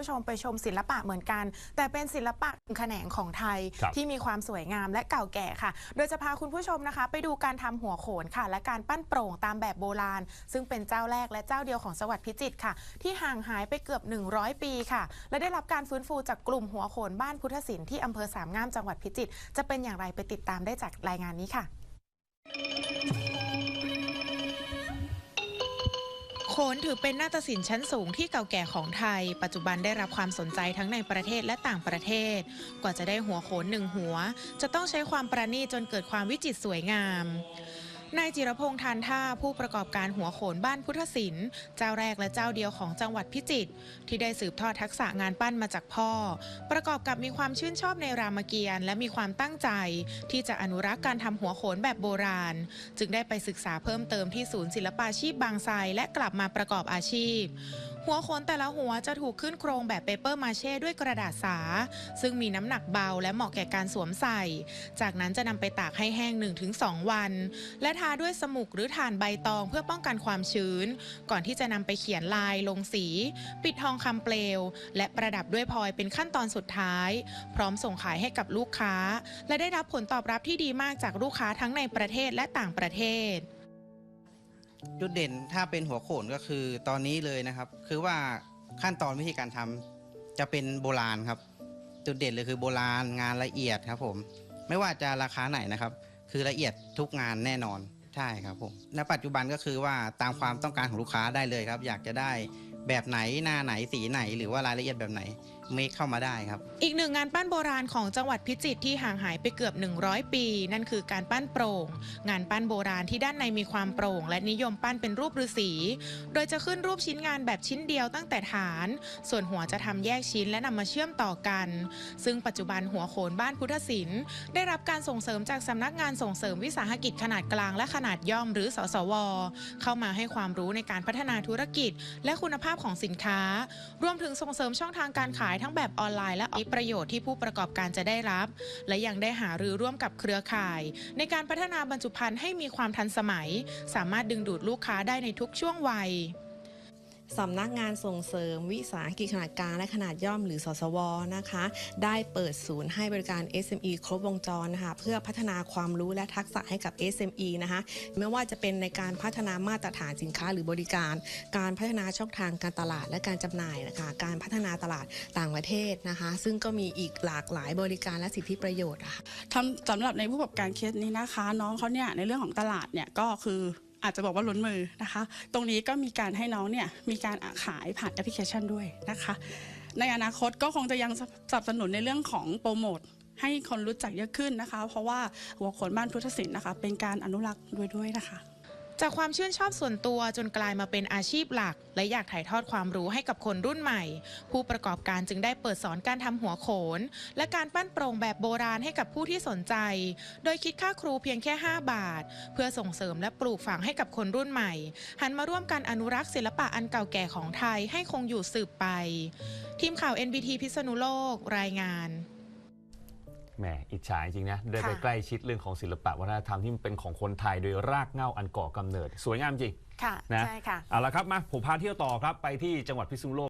ผู้ชมไปชมศิลปะเหมือนกัน แต่เป็นศิลปะแขนงของไทยครับที่มีความสวยงามและเก่าแก่ค่ะ โดยจะพาคุณผู้ชมนะคะ ไปดูการทำหัวโขนค่ะ และการปั้นโปร่งตามแบบโบราณ ซึ่งเป็นเจ้าแรกและเจ้าเดียวของจังหวัดพิจิตรค่ะ ที่ห่างหายไปเกือบ 100 ปีค่ะ และได้รับการฟื้นฟูจากกลุ่มหัวโขนบ้านพุทธศิลป์ที่อำเภอสามงามจังหวัดพิจิตรจะเป็นอย่างไรไปติดตามได้จากรายงานนี้ค่ะ นถือเป็นนาฏศิลป์ชั้นสูงที่เก่าแก่ของไทย ปัจจุบันได้รับความสนใจทั้งในประเทศและต่างประเทศ กว่าจะได้หัวโขนหนึ่งหัว จะต้องใช้ความประณีตจนเกิดความวิจิตรสวยงาม นายจิรพงษ์ทานท่าผู้ประกอบการหัวโขนบ้านพุทธศิลป์เจ้าแรกและเจ้าเดียวของจังหวัดพิจิตรที่ได้สืบทอดทักษะงานปั้นมาจากพ่อ ประกอบกับมีความชื่นชอบในรามเกียรติ์และมีความตั้งใจ ที่จะอนุรักษ์การทำหัวโขนแบบโบราณ จึงได้ไปศึกษาเพิ่มเติมที่ศูนย์ศิลปาชีพบางไทรและกลับมาประกอบอาชีพ หัวโขนแต่ละหัวจะถูกขึ้นโครงแบบเปเปอร์มาเช่ด้วยกระดาษสา ซึ่งมีน้ำหนักเบาและเหมาะแก่การสวมใส่ จากนั้นจะนำไปตากให้แห้ง 1-2 วัน และทาด้วยสมุกหรือถ่านใบตองเพื่อป้องกันความชื้น ก่อนที่จะนำไปเขียนลายลงสี ปิดทองคำเปลว และประดับด้วยพลอยเป็นขั้นตอนสุดท้าย พร้อมส่งขายให้กับลูกค้า และได้รับผลตอบรับที่ดีมากจากลูกค้าทั้งในประเทศและต่างประเทศ จุดเด่นถ้าเป็นหัวโขนก็คือตอนนี้เลยนะครับ คือว่าขั้นตอนวิธีการทำจะเป็นโบราณครับ จุดเด่นเลยคือโบราณงานละเอียดครับผม ไม่ว่าจะราคาไหนนะครับ คือละเอียดทุกงานแน่นอนใช่ครับผมณปัจจุบันก็คือว่าตามความต้องการของลูกค้าได้เลยครับ อยากจะได้ แบบไหนหน้าไหนสีไหน หรือว่ารายละเอียดแบบไหนเมคเข้ามาได้ครับ อีกหนึ่งงานปั้นโบราณของจังหวัดพิจิตรที่ห่างหายไปเกือบ 100 ปี นั่นคือการปั้นโปร่ง งานปั้นโบราณที่ด้านในมีความโปร่ง และนิยมปั้นเป็นรูปฤาษีโดยจะขึ้นรูปชิ้นงานแบบชิ้นเดียวตั้งแต่ฐาน ส่วนหัวจะทำแยกชิ้นและนำมาเชื่อมต่อกัน ซึ่งปัจจุบันหัวโขนบ้านพุทธศิลป์ได้รับการส่งเสริมจากสำนักงานส่งเสริมวิสาหกิจขนาดกลางและขนาดย่อมหรือสสว เข้ามาให้ความรู้ในการพัฒนาธุรกิจ และคุณภาพาพของสินค้า รวมถึงส่งเสริมช่องทางการขายทั้งแบบออนไลน์และออนประโยชน์ที่ผู้ประกอบการจะได้รับ และยังได้หารือร่วมกับเครือข่าย ในการพัฒนาบรรจุภัณฑ์ให้มีความทันสมัย สามารถดึงดูดลูกค้าได้ในทุกช่วงวัย สำนักงานส่งเสริมวิสาหกิจขนาดกลางและขนาดย่อมหรือสสวนะคะ ได้เปิดศูนย์ให้บริการ SME ครบวงจรนะคะเพื่อพัฒนาความรู้และทักษะให้กับ SME นะคะไม่ว่าจะเป็นในการพัฒนามาตรฐานสินค้าหรือบริการ การพัฒนาช่องทางการตลาดและการจำหน่ายนะคะการพัฒนาตลาดต่างประเทศนะคะ ซึ่งก็มีอีกหลากหลายบริการและสิทธิประโยชน์อะค่ะทำสำหรับในผู้ประกอบการเคสนี้นะคะ น้องเขาเนี่ยในเรื่องของตลาดเนี่ยก็คือ อาจจะบอกว่าล้นมือนะคะ ตรงนี้ก็มีการให้น้องเนี่ยมีการขายผ่านแอปพลิเคชันด้วยนะคะ ในอนาคตก็คงจะยังสนับสนุนในเรื่องของโปรโมทให้คนรู้จักเยอะขึ้นนะคะ เพราะว่าหัวโขนบ้านพุทธศิลป์นะคะ เป็นการอนุรักษ์ด้วยด้วยนะคะ จากความชื่นชอบส่วนตัวจนกลายมาเป็นอาชีพหลัก และอยากถ่ายทอดความรู้ให้กับคนรุ่นใหม่ ผู้ประกอบการจึงได้เปิดสอนการทำหัวโขน และการปั้นโปร่งแบบโบราณให้กับผู้ที่สนใจ โดยคิดค่าครูเพียงแค่ 5 บาท เพื่อส่งเสริมและปลูกฝังให้กับคนรุ่นใหม่ หันมาร่วมกันอนุรักษ์ศิลปะอันเก่าแก่ของไทยให้คงอยู่สืบไป ทีมข่าว NBT พิษณุโลกรายงาน แหมอิจฉาจริงๆนะได้ไปค่ะ ใกล้ชิดเรื่องของศิลปะวัฒนธรรมที่มันเป็นของคนไทยโดยรากเหง้าอันก่อกำเนิด สวยงามจริง ค่ะ นะ ใช่ค่ะ เอาละครับมาผมพาเที่ยวต่อครับไปที่จังหวัดพิษณุโลก